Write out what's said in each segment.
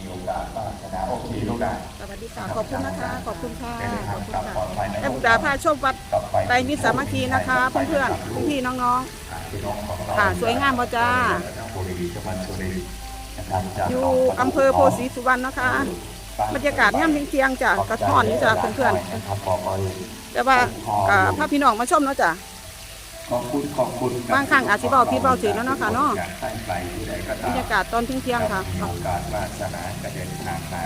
มีโอกาสบ้างนะโอเคลูกนะสวัสดีค่ะขอบคุณนะคะ ขอบคุณค่ะเดินขทาองบคุณกลับค่ะปลอดภัยนะแม่บุตรพาชมวัดกลับไปไตรมิตรสามัคคีนะคะ เพื่อนๆพี่ๆน้องอ่าพี่น้องของเราค่ะสวยงามบ่จ้าบุรีจังหวัดสุรินทร์นะครับจากๆอยู่อำเภอโพธิ์ศรีสุวรรณนะคะบรรยากาศย่ำเที่ยงๆจ้ะกระท่อนนี่จ้ะเพื่อนนะครับขอขอๆแต่ว่าอ่าพาพี่น้องมาชมเนาะจ้ะ ขอบคุณขอบคุณบางครั้งอาจสิเว้าผิดเว้าถูกแล้วเนาะค่ะเนาะอยกให้ไปที่ใดก็ตามบรรยากาศตอนเที่ยงๆค่ะ มีโอกาสวาสนากระเด็นทางมา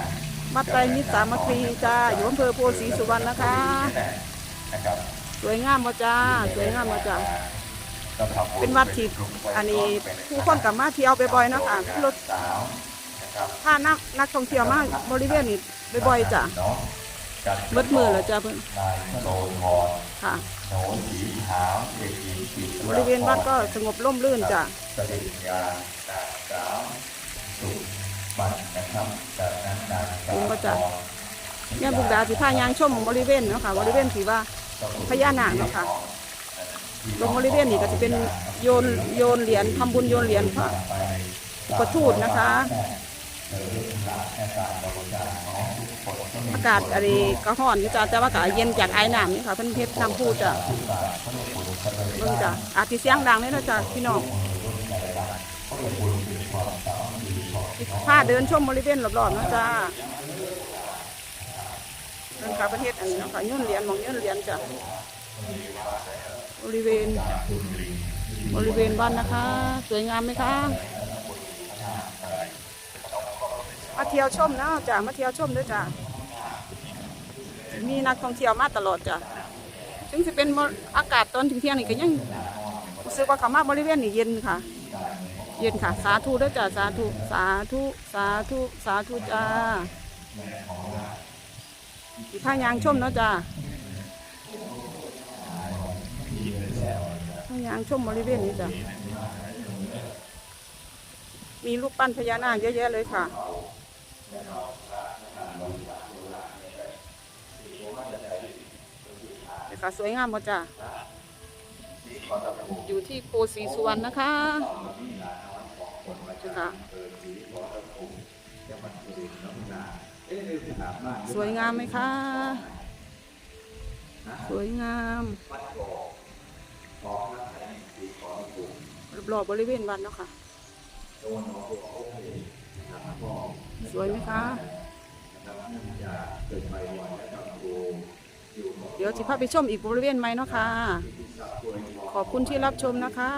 วัดไตรมิตรสามัคคีจ้าอยู่อำเภอโพธิ์ศรีสุวรรณนะคะ นะครับสวยงามบ่จ้าสวยงามบ่จ้าก็ทำบุญเป็นวัดที่อันนี้ผู้คนกลับมาเที่ยวบ่อยๆเนาะค่ะรถสาวนะครับพานักนักท่องเที่ยวมาบริเวณนี้บ่อยๆจ้ะ เนาะ จัดเบิดมือแล้วจ้ะเพิ่นนายโสธรค่ะโหนสีขาวเด็กหญิงกิตบริเวณวัดก็สงบร่มรื่นจ้ะสริญญาดาสาวสุบัตรนะครับจากนั้นนางสาวผมก็จะแม่บุกดาสิพายางชมบริเวณเนาะค่ะบริเวณที่ว่าพญานาคเนาะค่ะตรงบริเวณนี้ก็จะเป็นโยนโยนเหรียญทำบุญโยนเหรียญพระอุประทูตนะคะ อากาศอะไรก็ร้อนอยู่จ้ะแต่ว่าก็เย็นจากไอ้น้ำนี่ค่ะเพิ่นเฮ็ดน้ำพุจ้ะเบิ่งจ้ะอาจสิเสียงดังเลยนะจ้ะพี่น้องพาเดินชมบริเวณรอบๆนะจ้ะเดินค่ะประเทศอันนี้นะค่ะยื่นเหรียญมองยื่นเหรียญจ้ะบริเวณ บริเวณบ้านนะคะ สวยงามไหมคะมาเที่ยวชมเนาะจ้ะมาเที่ยวชมด้วยจ้ะมีนักท่องเที่ยวมาตลอดจ้ะถึงจะเป็นอากาศตอนถึงเที่ยงนี่ก็ยังรู้สึกว่าเขามาบริเวณนี่เย็นค่ะ เย็นค่ะ สาธุด้วยจ้ะสาธุสาธุสาธุสาธุจ้าสิพายางชมเนาะจ้ะพายางชมบริเวณนี้จ้ะมีรูปปั้นพญานาคเยอะแยะเลยค่ะ นี่ค่ะสวยงามหมดจ้ะอยู่ที่โพธิ์ศรีสุวรรณนะคะค่ะสวยงามไหมคะ สวยงามรอบบริเวณวัดเนาะค่ะ สวยไหมคะ เดี๋ยวสิพาไปชมอีกบริเวณไหมเนาะค่ะ ขอบคุณที่รับชมนะคะ